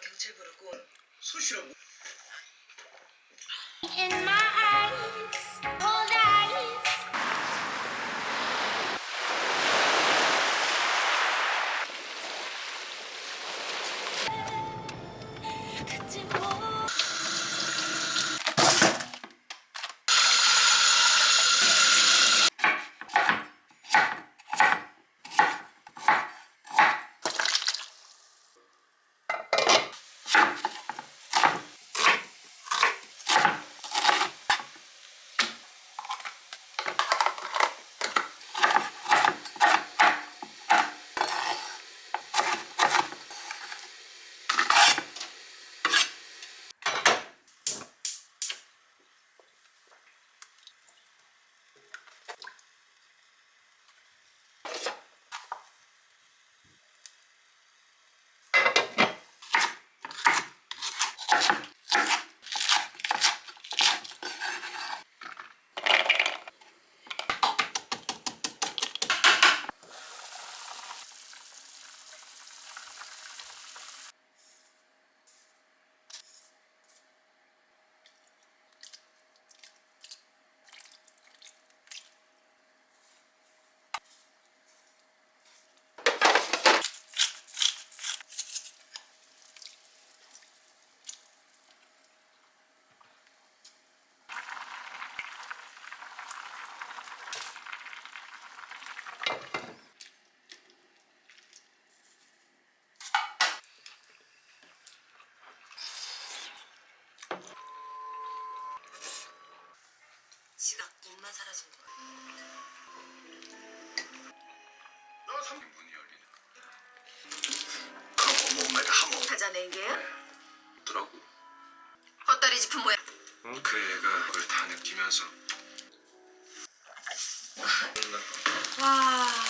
경찰 부르고 수시로 지가 몸만 사라진 거야. 너 삼... 문이 열리네 그럼 몸매가 한몸 찾아낸 게요? 더라고 헛다리 짚은 모양. 그 애가 그걸 다 느끼면서 와.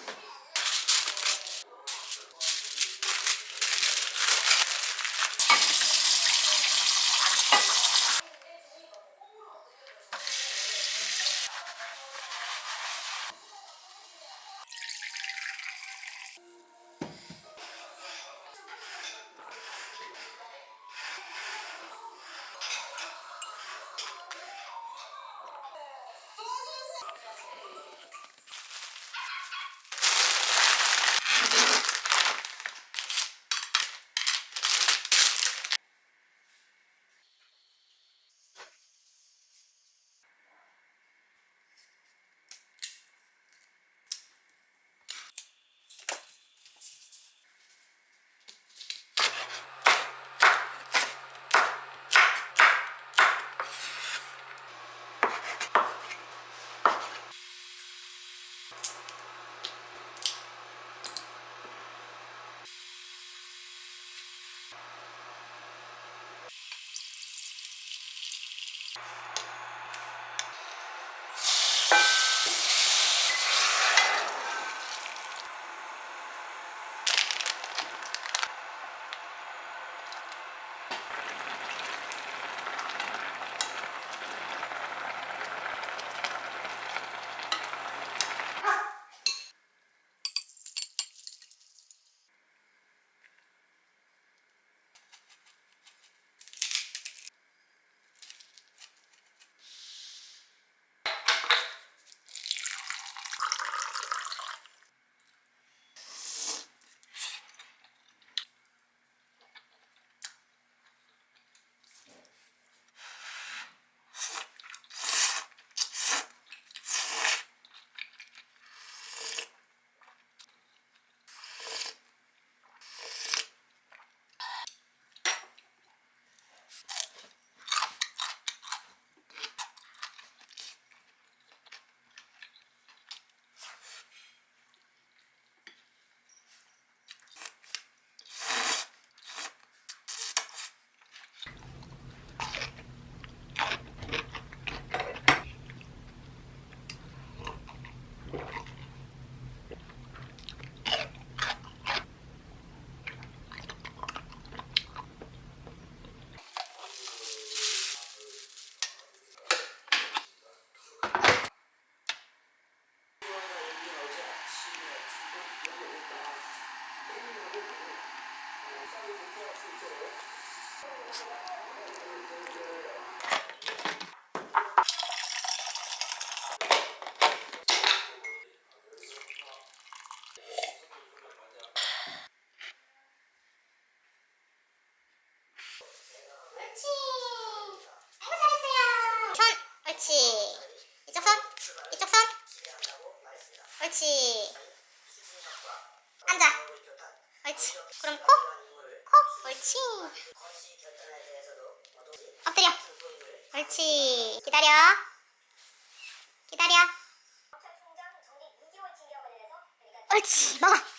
옳지. 앉아. 옳지. 그럼 코? 코? 옳지. 엎드려. 옳지. 기다려. 기다려. 옳지. 먹어.